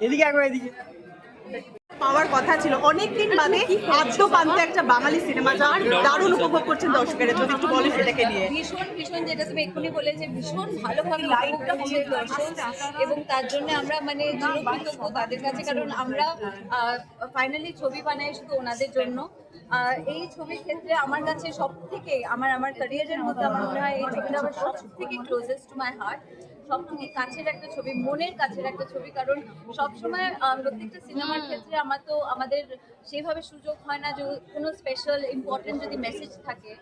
এদিকে একবার এদিকে। পাওয়ার কথা ছিল। অনেকদিন বাদে আদ্য পান্তে একটা বাঙালি সিনেমা যা দারুণ উপভোগ করছেন দর্শকেরা, যদি একটু বলেন সেটাকে নিয়ে। ভীষণ ভীষণ, যেটা তুমি এক্ষুনি বলে যে ভীষণ ভালোভাবে লাইটটা হচ্ছে দর্শক এবং তার জন্য আমরা মানে তাদের কাছে, কারণ আমরা ফাইনালি ছবি বানাই শুধু ওনাদের জন্য। এই ছবির ক্ষেত্রে আমার কাছে সব থেকে আমার আমার ক্যারিয়ারের মধ্যে আমার মনে হয় এই ছবিটা আমার সব থেকে ক্লোজেস্ট টু মাই হার্ট সব থেকে কাছের একটা ছবি মনের কাছের একটা ছবি কারণ সবসময় প্রত্যেকটা সিনেমার ক্ষেত্রে আমার তো আমাদের সেইভাবে সুযোগ হয় না যে কোনো স্পেশাল ইম্পর্টেন্ট যদি মেসেজ থাকে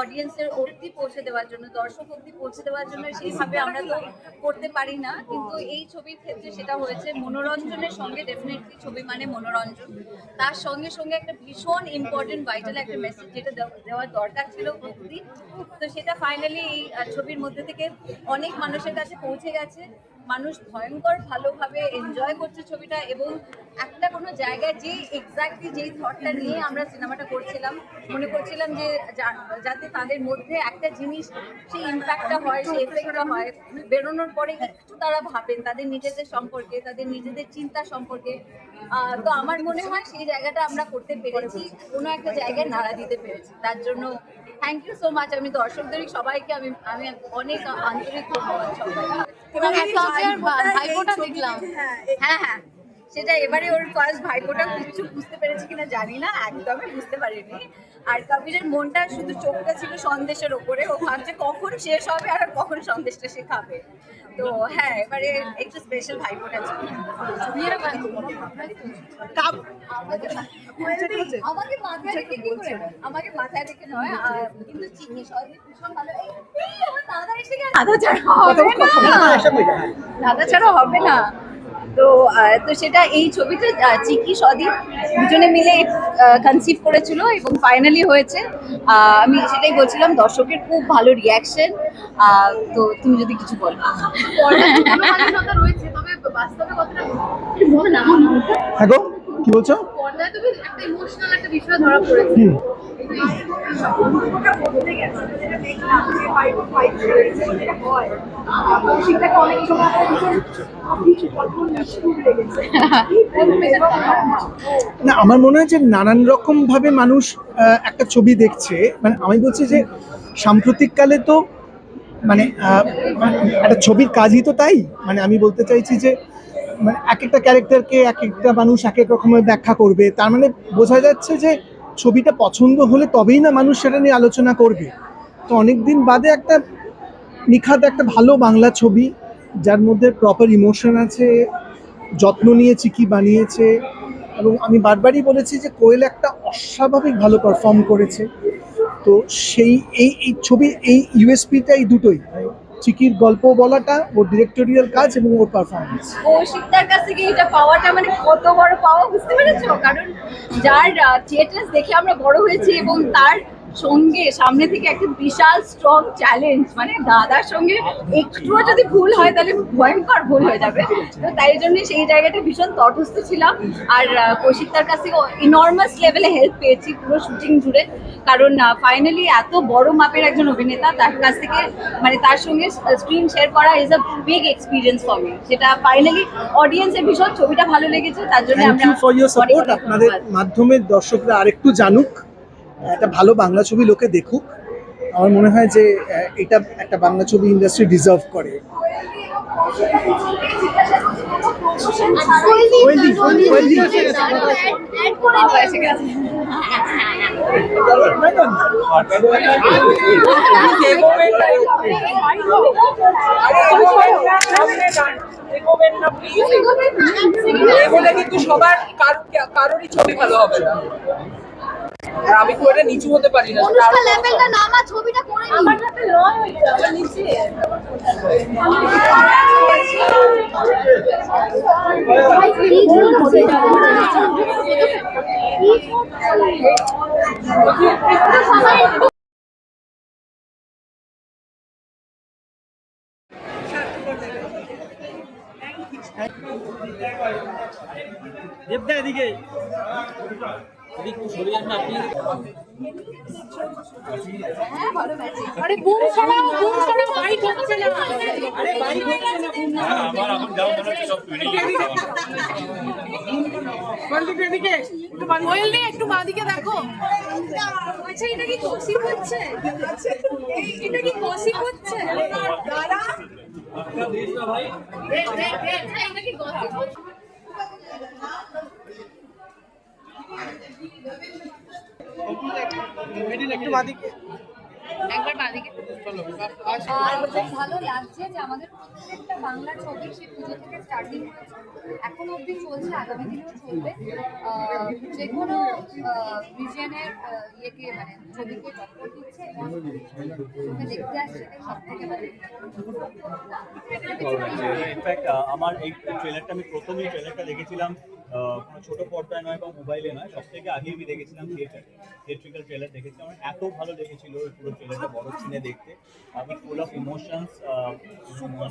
অডিয়েন্সের অবধি পৌঁছে দেওয়ার জন্য, দর্শক অবধি পৌঁছে দেওয়ার জন্য সেইভাবে আমরা তো করতে পারি না। কিন্তু এই ছবির ক্ষেত্রে সেটা হয়েছে, মনোরঞ্জনের সঙ্গে ডেফিনেটলি ছবি মানে মনোরঞ্জন। তার সঙ্গে সঙ্গে একটা ভীষণ ইম্পর্টেন্ট ভাইটাল একটা মেসেজ যেটা দেওয়ার দরকার ছিল অবধি। তো সেটা ফাইনালি এই ছবির মধ্যে থেকে অনেক মানুষের কাছে পৌঁছে গেছে। মানুষ ভয়ঙ্কর ভালোভাবে এনজয় করছে ছবিটা এবং একটা কোনো জায়গায় যে এক্স্যাক্টলি যেই থটটা নিয়ে আমরা সিনেমাটা করছিলাম, মনে করছিলাম যে যাতে তাদের মধ্যে একটা জিনিস, সেই ইম্প্যাক্টটা হয়, সেই এফেক্টটা হয়, বেরোনোর পরে একটু তারা ভাবেন তাদের নিজেদের সম্পর্কে, তাদের নিজেদের চিন্তা সম্পর্কে। তো আমার মনে হয় সেই জায়গাটা আমরা করতে পেরেছি, কোনো একটা জায়গায় নাড়া দিতে পেরেছি। তার জন্য থ্যাংক ইউ সো মাচ আমি দর্শকদের সবাইকে আমি আমি অনেক আন্তরিক ধন্যবাদ সবাই এবং একাউন্টের ভাইফোঁটা দেখলাম। হ্যাঁ হ্যাঁ। সেটা এবারে ওর ফার্স্ট ভাইপোটা কিছু বুঝতে পেরেছে কিনা জানি না একদমই বুঝতে পারিনি। আর কবিরের মনটা শুধু চোখটা ছিল সন্দেশের ওপরে ও ভাবছে কখন শেষ হবে আর কখন সন্দেশটা সে খাবে। তো হ্যাঁ এবারে একটু স্পেশাল ভাইপোটা ছিল। আমাকে মাথায় রেখে কি করে? আমাকে মাথায় রেখে নয় কিন্তু চিনি ভীষণ ভালো। দাদা এসে গেছে। দাদা ছাড়া হবে না দাদা ছাড়া হবে না। তো আহ, তো সেটা এই ছবিটা চিকি সদীপ দুজনে মিলে কনসিভ করেছিল এবং ফাইনালি হয়েছে। আহ, আমি সেটাই বলছিলাম দর্শকের খুব ভালো রিয়াকশন তো তুমি যদি কিছু বলো। মনোমালিন্যতা রয়েছে তবে বাস্তবে কতটা হ্যাঁ কি বলছো একটা ইমোশনাল একটা বিষয় ধরা পড়েছে। হুম। না, আমার মনে হয় যে নানান রকম ভাবে মানুষ একটা ছবি দেখছে। মানে আমি বলছি যে সাম্প্রতিককালে তো মানে মানে একটা ছবির কাজই তো তাই। মানে আমি বলতে চাইছি যে মানে এক একটা ক্যারেক্টারকে এক একটা মানুষ এক এক রকমের ব্যাখ্যা করবে। তার মানে বোঝা যাচ্ছে যে ছবিটা পছন্দ হলে তবেই না মানুষ সেটা নিয়ে আলোচনা করবে। তো অনেক দিন বাদে একটা নিখাত একটা ভালো বাংলা ছবি, যার মধ্যে প্রপার ইমোশন আছে, যত্ন নিয়ে চিকি বানিয়েছে, এবং আমি বারবারই বলেছি যে কোয়েল একটা অস্বাভাবিক ভালো পারফর্ম করেছে। তো সেই এই এই ছবির এই ইউএসপিটা এই দুটোই। চিকির গল্প বলাটা, ওর ডিরেক্টোরিয়াল কাজ এবং ওর পারফরমেন্স কৌশিকদার কাছ থেকে এটা পাওয়াটা মানে কত বড় পাওয়া, বুঝতে পেরেছ? কারণ যার থিয়েটার দেখে আমরা বড় হয়েছি এবং তার সঙ্গে সামনে থেকে একটা বিশাল স্ট্রং চ্যালেঞ্জ মানে দাদার সঙ্গে একটুও যদি ভুল হয় তাহলে ভয়ঙ্কর ভুল হয়ে যাবে। তো তাই জন্য সেই জায়গাটা ভীষণ তটস্থ ছিলাম। আর আহ, কৌশিকদার কাছ থেকে ইনর্মাস লেভেলে হেল্প পেয়েছি পুরো শুটিং জুড়ে। কারণ ফাইনালি এত বড় মাপের একজন অভিনেতা তার কাছ থেকে মানে তার সঙ্গে স্ক্রিন শেয়ার করা is a big experience for me সেটা ফাইনালি অডিয়েন্সের ভীষণ ছবিটা ভালো লেগেছে তার জন্য আমরা আপনাদের মাধ্যমে দর্শকরা আরেকটু জানুক। একটা ভালো বাংলা ছবি লোকে দেখুক। আমার মনে হয় যে এটা একটা বাংলা ছবি ইন্ডাস্ট্রি ডিজার্ভ করে। কিন্তু সবার কার- কারোরই ছবি ভালো হবে না। আমি খুব একটা নিচু হতে পারি না। সেটা আরো- লেভেলটা নামা ছবিটা করে আমার কাছে নয় আমার নিচে। দেবদা এদিকে। যান আরে বুম সরাও বুম সরাও। বাইক হচ্ছে না। আরে বাইক হচ্ছে না বুম না আমার এখন যাও মনে হচ্ছে সব তৈরি ওয়েল দিয়ে একটু বাঁদিকে দেখো। আচ্ছা এটা কি কসিপ হচ্ছে? এটা কি কসিপ হচ্ছে? ভাই? এটা কি gossip হচ্ছে? একবার বাঁদিকে আর ভালো লাগছে যে আমাদের প্রত্যেকটা বাংলা ছবি পুজো থেকে স্টার্টিং এখন চলছে, আগামী দিনেও চলবে। যে কোনো রিজিয়নের ইয়েকে মানে ছবিকে টক্কর দিচ্ছে দেখতে আসছে সব থেকে আমার এই ট্রেলারটা আমি প্রথমেই ট্রেলারটা দেখেছিলাম কোনো ছোট পর্দায় নয় বা মোবাইলে নয় সব থেকে আগে আমি দেখেছিলাম থিয়েটার থিয়েট্রিক্যাল ট্রেলার দেখেছিলাম এত ভালো লেগেছিল পুরো ট্রেলারটা বড় স্ক্রিনে দেখতে আমি full of emotions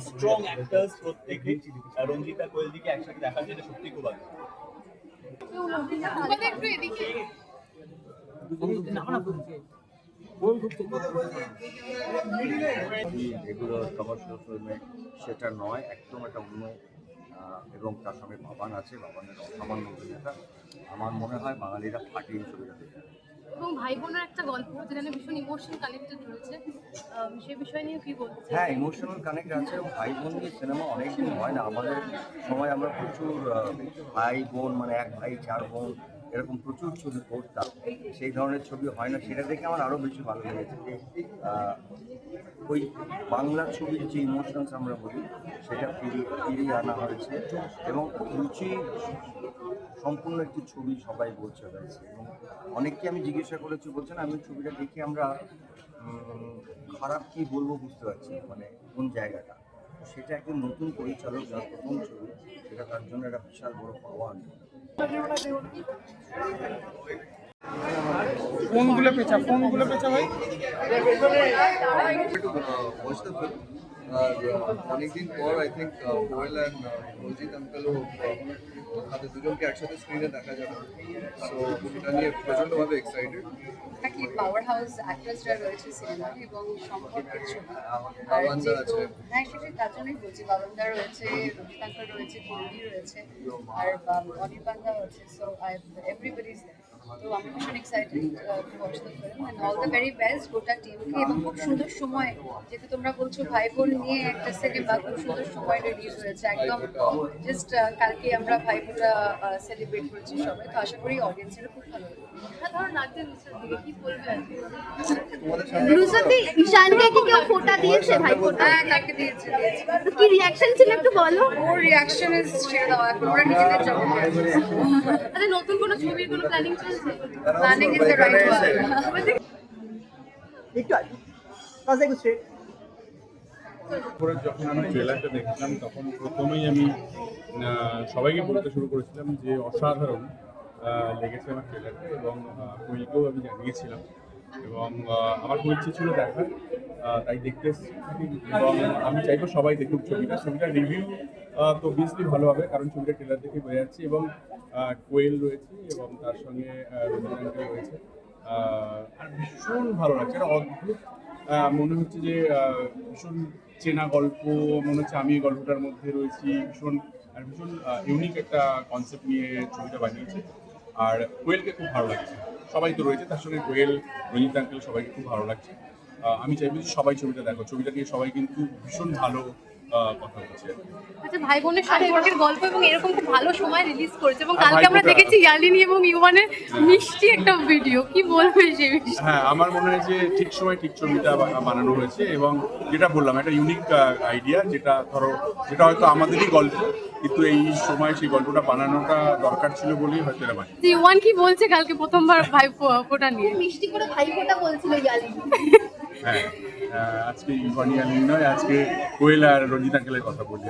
strong actors প্রত্যেকে আর রঞ্জিতা কোয়েলদিকে একসাথে দেখার জন্য সত্যি খুব ভালো। এদিকে। কমার্শিয়াল ফিল্মে সেটা নয় একদম একটা অন্য এবং তার সঙ্গে বাবান আছে বাবানের অসামান্য অভিনেতা। আমার মনে হয় বাঙালিরা ফাটিয়ে ছবিটা দেখে এবং ভাই বোনের একটা গল্প যেখানে ভীষণ ইমোশন কানেক্টেড রয়েছে। সে বিষয় নিয়ে কি বলতে হ্যাঁ ইমোশনাল কানেক্ট আছে। এবং ভাই বোন নিয়ে সিনেমা অনেকদিন হয় না। আমাদের সময় আমরা প্রচুর ভাই বোন মানে এক ভাই চার বোন এরকম প্রচুর ছবি করতাম সেই ধরনের ছবি হয় না। সেটা দেখে আমার আরও বেশি ভালো লেগেছে যে ওই বাংলা ছবির যে ইমোশনস আমরা বলি, সেটা ফিরিয়ে ফিরিয়ে আনা হয়েছে এবং রুচি সম্পূর্ণ একটি ছবি সবাই বলছে হয়েছে। এবং অনেককে আমি জিজ্ঞাসা করেছি বলছেন আমি ছবিটা দেখে আমরা খারাপ কি বলব বুঝতে পারছি মানে কোন জায়গাটা। সেটা একদম নতুন পরিচালক, যার প্রথম ছবি, সেটা তার জন্য একটা বিশাল বড় পাওয়া। আমি ফোনগুলো পেঁচা ফোনগুলো পেঁচা ভাই. আর অনেকদিন পর I think Koel and Ranjit আঙ্কেলও তাদের দুজনকে একসাথে স্ক্রিনে দেখা যাবে। সো সেটা নিয়ে প্রচণ্ডভাবে এক্সাইটেড থাকি পাওয়ার হাউস অ্যাক্ট্রেসরা রয়েছে সিনেমায় এবং সম্পর্কের ছবি? আর বাবানদা আছে। হ্যাঁ সেটাই তার জন্যই বলছি বাবানদা রয়েছে রবিতাঙ্কর রয়েছে রয়েছে আর অনির্বান্ধা আছে সো এভরিবডি ইজ তো আমি ভীষণ excited watch the film and all the very best গোটা টিমকে এবং খুব সুন্দর সময় যেহেতু তোমরা বলছো ভাই বোন নিয়ে একটা সিনেমা খুব সুন্দর সময় রিলিজ হয়েছে। একদম জাস্ট কালকে আমরা ভাই বোনরা সেলিব্রেট করেছি সবাই। তো আশা করি অডিয়েন্সেরও খুব ভালো কি হ্যাঁ তাকে দিয়েছে দিয়েছে। কি রিয়াকশন ছিল একটু বলো? ওর রিয়াকশন ইজ ছেড়ে দাও এখন ওরা নিজেদের জগতে আচ্ছা নতুন কোনো ছবির কোনো প্ল্যানিং চলছে straight। তারপরে যখন আমি ট্রেলারটা দেখেছিলাম তখন প্রথমেই আমি সবাইকে বলতে শুরু করেছিলাম যে অসাধারণ লেগেছে আমার ট্রেলারটা এবং কোয়েলকেও আমি জানিয়েছিলাম। এবং আমার খুব ইচ্ছে ছিল দেখার। তাই দেখতে আমি চাইব সবাই দেখুক ছবিটা। ছবিটা রিভিউ তো অবভিয়াসলি ভালো হবে, কারণ ছবিটা ট্রেলার দেখে বোঝা যাচ্ছে। এবং কোয়েল রয়েছে এবং তার সঙ্গে রয়েছে। আর ভীষণ ভালো লাগছে। একটা অদ্ভুত মনে হচ্ছে যে ভীষণ চেনা গল্প, মনে হচ্ছে আমি এই গল্পটার মধ্যে রয়েছি। ভীষণ, আর ভীষণ ইউনিক একটা কনসেপ্ট নিয়ে ছবিটা বানিয়েছে। আর কোয়েলকে খুব ভালো লাগছে। সবাই তো রয়েছে, তার সঙ্গে কোয়েল, রঞ্জিত আঙ্কেল সবাইকে খুব ভালো লাগছে। আমি চাইব যে সবাই ছবিটা দেখো। ছবিটা নিয়ে সবাই কিন্তু ভীষণ ভালো কথা বলছে। আচ্ছা ভাই বোনের সম্পর্কের গল্প এবং এরকম খুব ভালো সময় রিলিজ করেছে এবং কালকে আমরা দেখেছি ইয়ালিনী এবং ইউমানের মিষ্টি একটা ভিডিও কি বলবে সেই বিষয়ে হ্যাঁ আমার মনে হয় যে ঠিক সময় ঠিক ছবিটা বানানো হয়েছে এবং যেটা বললাম একটা ইউনিক আইডিয়া যেটা ধরো যেটা হয়তো আমাদেরই গল্প কিন্তু এই সময় সেই গল্পটা বানানোটা দরকার ছিল বলেই হয়তো এটা বানিয়েছে। যে ইউয়ান কি বলছে কালকে প্রথমবার ভাই ফোঁটা নিয়ে? মিষ্টি করে ভাই ফোটা বলছিল ইয়ালিনী। হ্যাঁ আজকে ইভানি আলী নয় আজকে কোয়েল আর রঞ্জিত আঙ্কেলের কথা বলছি।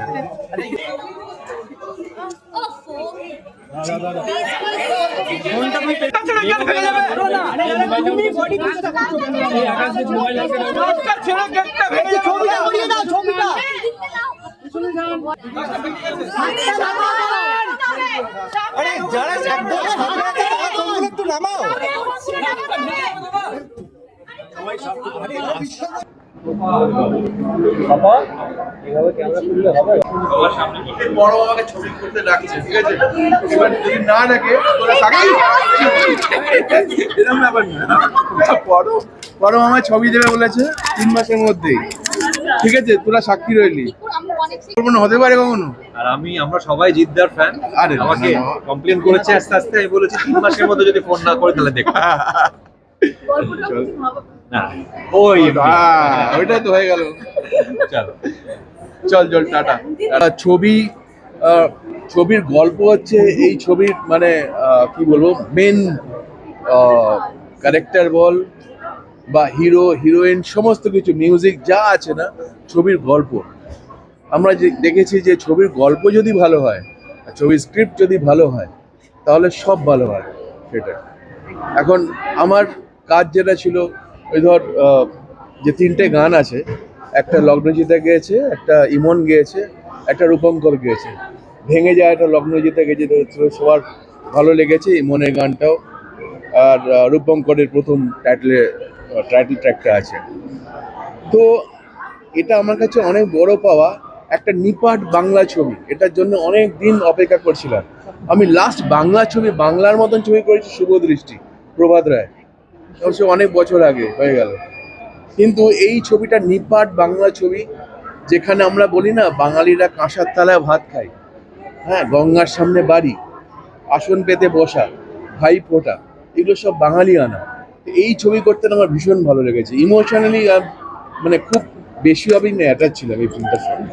আর যারা একদম সামনে আছে তারা একটু নামাও। বড় ছবি করতে ডাকছে ঠিক আছে এবার যদি না ডাকে তোরা থাকি এরকম ব্যাপার না বড় বড় মামা ছবি দেবে বলেছে তিন মাসের মধ্যেই ঠিক আছে তোরা সাক্ষী রইলি হতে পারে কখনো আর আমি আমরা সবাই জিদ্দার ফ্যান আরে আমাকে। কমপ্লেন করেছে আস্তে আস্তে। আমি বলেছি তিন মাসের মধ্যে যদি ফোন না করে তাহলে দেখো। না। ওই ওইটাই তো হয়ে গেল। চলো চল চল টাটা। ছবি ছবির গল্প হচ্ছে এই ছবির মানে কি বলব মেন ক্যারেক্টার বল বা হিরো হিরোইন সমস্ত কিছু মিউজিক যা আছে না ছবির গল্প। আমরা যে দেখেছি যে ছবির গল্প যদি ভালো হয় ছবির স্ক্রিপ্ট যদি ভালো হয় তাহলে সব ভালো হয় সেটা এখন আমার কাজ যেটা ছিল ওই ধর যে তিনটে গান আছে, একটা লগ্নজিতা গেয়েছে, একটা ইমন গেয়েছে, একটা রূপঙ্কর গেয়েছে। ভেঙে যায় একটা লগ্নজিতা গেছে তো সবার ভালো লেগেছে ইমনের গানটাও। আর রূপঙ্করের প্রথম টাইটেলে টাইটেল ট্র্যাকটা আছে। তো এটা আমার কাছে অনেক বড় পাওয়া একটা নিপাট বাংলা ছবি। এটার জন্য অনেক দিন অপেক্ষা করছিলাম। আমি লাস্ট বাংলা ছবি, বাংলার মতন ছবি করেছি, শুভ দৃষ্টি, প্রভাত রায়। অবশ্য অনেক বছর আগে হয়ে গেল। কিন্তু এই ছবিটা নিপাট বাংলা ছবি, যেখানে আমরা বলি না, বাঙালিরা কাঁসার তালায় ভাত খায়। হ্যাঁ গঙ্গার সামনে বাড়ি, আসন পেতে বসা ভাই ফোটা এগুলো সব বাঙালি আনা এই ছবি করতে আমার ভীষণ ভালো লেগেছে। ইমোশনালি মানে খুব বেশি আমি অ্যাটাচ ছিলাম এই ফিল্মটার সঙ্গে।